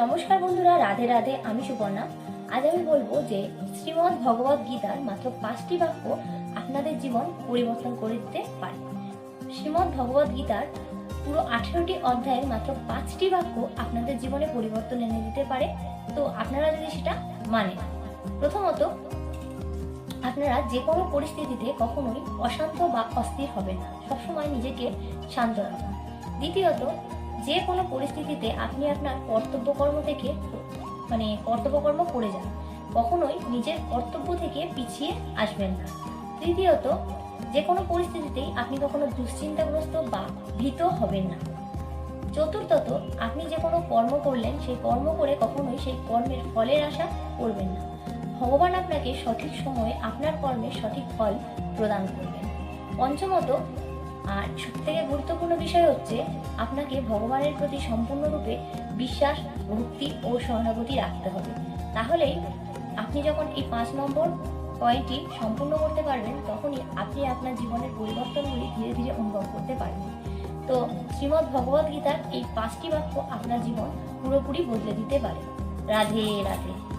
নমস্কার বন্ধুরা, রাধে রাধে, আমি সুপর্ণা। আজ আমি বলব যে শ্রীমদ্ ভগবত গীতার মাত্র পাঁচটি বাক্য আপনাদের জীবন পরিবর্তন করে দিতে পারে। শ্রীমদ্ ভগবত গীতার পুরো আঠেরোটি অধ্যায়ের মাত্র পাঁচটি বাক্য আপনাদের জীবনে পরিবর্তন এনে দিতে পারে। তো আপনারা যদি সেটা মানেন, প্রথমত, আপনারা যে কোনো পরিস্থিতিতে কখনোই অশান্ত বা অস্থির হবেন না। সবসময় নিজেকে শান্ত রাখুন। দ্বিতীয়ত যে কোনো পরিস্থিতিতে আপনি আপনার কর্তব্যকর্ম থেকে মানে কর্তব্যকর্ম করে যান। কখনোই নিজের কর্তব্য থেকে পিছিয়ে আসবেন না। তৃতীয়ত যে কোনো পরিস্থিতিতেই আপনি কখনো দুশ্চিন্তাগ্রস্ত বা ভীত হবেন না। চতুর্থত, আপনি যে কোনো কর্ম করলেন, সেই কর্ম করে কখনোই সেই কর্মের ফলের আশা করবেন না। ভগবান আপনাকে সঠিক সময়ে আপনার কর্মের সঠিক ফল প্রদান করবেন। পঞ্চমত আর সবথেকে গুরুত্বপূর্ণ বিষয় হচ্ছে আপনাকে ভগবানের প্রতি সম্পূর্ণরূপে বিশ্বাস, ভক্তি ও সহানুভূতি রাখতে হবে। তাহলেই আপনি যখন এই পাঁচ নম্বর পয়েন্টটি সম্পূর্ণ করতে পারবেন, তখনই আপনি আপনার জীবনের পরিবর্তনগুলি ধীরে ধীরে অনুভব করতে পারবেন। তো শ্রীমদ্ ভগবদ্গীতার এই পাঁচটি বাক্য আপনার জীবন পুরোপুরি বদলে দিতে পারে। রাধে রাধে।